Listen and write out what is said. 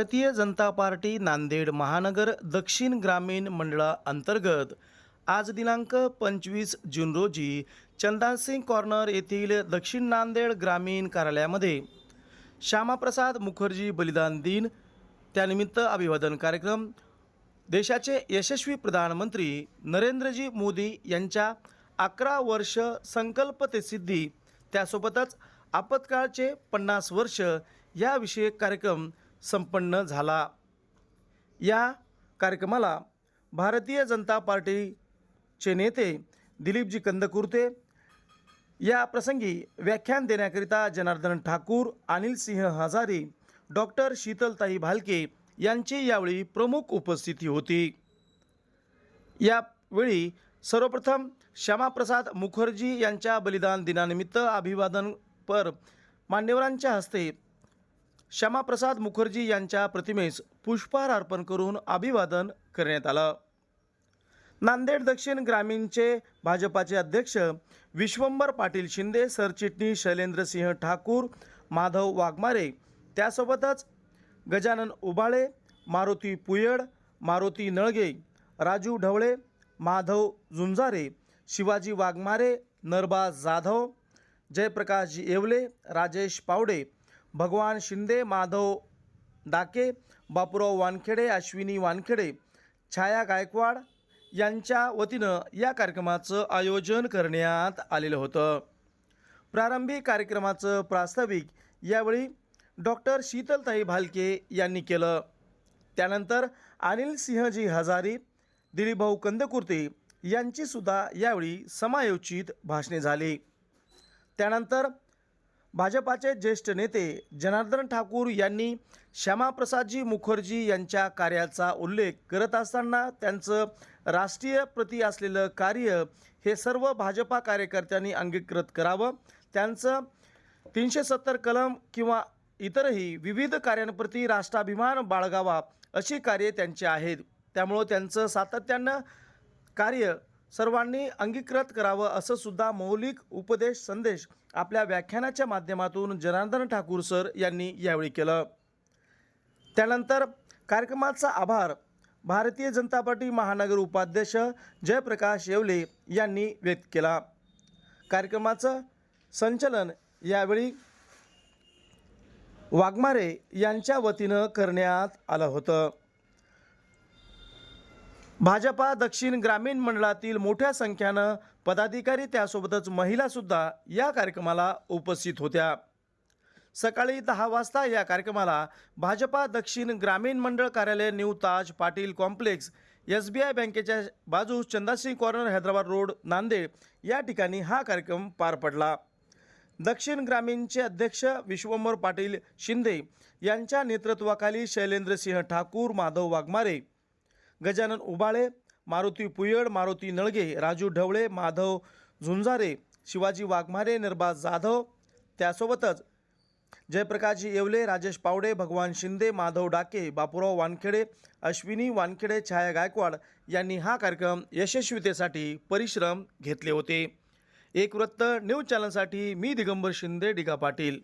Bharatiya Janata party Nanded महानगर दक्षिण ग्रामीण मंडळाअंतर्गत आज दिनांक पंचवीस जून रोजी चंदासिंग कॉर्नर येथील दक्षिण नांदेड ग्रामीण कार्यालयामध्ये श्यामाप्रसाद मुखर्जी बलिदान दिन त्यानिमित्त अभिवादन कार्यक्रम देशाचे यशस्वी प्रधानमंत्री नरेंद्रजी मोदी यांच्या अकरा वर्ष संकल्प ते सिद्धी त्यासोबतच आपत्काळचे पन्नास वर्ष याविषयक कार्यक्रम संपन्न झाला. या कार्यक्रमाला भारतीय जनता पार्टीचे नेते दिलीपजी कंदकुर्ते या प्रसंगी व्याख्यान देण्याकरिता जनार्दन ठाकूर अनिल सिंह हजारी डॉक्टर शीतलताई भालके यांची यावेळी प्रमुख उपस्थिती होती. यावेळी सर्वप्रथम श्यामाप्रसाद मुखर्जी यांच्या बलिदान दिनानिमित्त अभिवादनपर मान्यवरांच्या हस्ते श्यामाप्रसाद मुखर्जी यांच्या प्रतिमेस पुष्पहार अर्पण करून अभिवादन करण्यात आलं. नांदेड दक्षिण ग्रामीणचे भाजपाचे अध्यक्ष विश्वंभर पाटील शिंदे सरचिटणीस शैलेंद्रसिंह ठाकूर माधव वाघमारे त्यासोबतच गजानन उबाळे मारुती पुयड मारुती नळगे राजू ढवळे माधव झुंजारे शिवाजी वाघमारे नरबा जाधव जयप्रकाशजी येवले राजेश पावडे भगवान शिंदे माधव डाके बापूराव वानखेडे अश्विनी वानखेडे छाया गायकवाड यांच्या वतीनं या कार्यक्रमाचं आयोजन करण्यात आलेलं होतं. प्रारंभी कार्यक्रमाचं प्रास्ताविक यावेळी डॉक्टर शीतलताई भालके यांनी केलं. त्यानंतर अनिल सिंहजी हजारी दिलीपभाऊ कंदकुर्ते यांचीसुद्धा यावेळी समायोजित भाषणे झाली. त्यानंतर भाजपाचे ज्येष्ठ नेते जनार्दन ठाकूर यांनी श्यामाप्रसादजी मुखर्जी यांच्या कार्याचा उल्लेख करत असताना त्यांचं राष्ट्रीय प्रती असलेलं कार्य हे सर्व भाजपा कार्यकर्त्यांनी अंगीकृत करावं. त्यांचं तीनशे सत्तर कलम किंवा इतरही विविध कार्यांप्रती राष्ट्राभिमान बाळगावा अशी कार्ये त्यांची आहेत. त्यामुळं त्यांचं सातत्यानं कार्य सर्वांनी अंगीकृत करावं असं सुद्धा मौलिक उपदेश संदेश आपल्या व्याख्यानाच्या माध्यमातून जनार्दन ठाकूर सर यांनी यावेळी केलं. त्यानंतर कार्यक्रमाचा आभार भारतीय जनता पार्टी महानगर उपाध्यक्ष जयप्रकाश येवले यांनी व्यक्त केला. कार्यक्रमाचं संचलन यावेळी वाघमारे यांच्या वतीनं करण्यात आलं होतं. भाजपा दक्षिण ग्रामीण मंडळातील मोठ्या संख्येनं पदाधिकारी त्यासोबतच महिलासुद्धा या कार्यक्रमाला उपस्थित होत्या. सकाळी दहा वाजता या कार्यक्रमाला भाजपा दक्षिण ग्रामीण मंडळ कार्यालय new Taj Patil complex S B I बँकेच्या बाजूस चंदासिंग कॉर्नर हैदराबाद रोड नांदेड या ठिकाणी हा कार्यक्रम पार पडला. दक्षिण ग्रामीणचे अध्यक्ष विश्वंभर पाटील शिंदे यांच्या नेतृत्वाखाली शैलेंद्रसिंह ठाकूर माधव वाघमारे गजानन उबाळे मारुती पुयड मारुती नळगे राजू ढवळे माधव झुंजारे शिवाजी वाघमारे निर्बाज जाधव. त्यासोबतच जयप्रकाशजी येवले राजेश पावडे भगवान शिंदे माधव डाके बापूराव वानखेडे अश्विनी वानखेडे छाया गायकवाड यांनी हा कार्यक्रम यशस्वीतेसाठी परिश्रम घेतले होते. एक वृत्त न्यूज चॅनलसाठी मी दिगंबर शिंदे डिगा पाटील.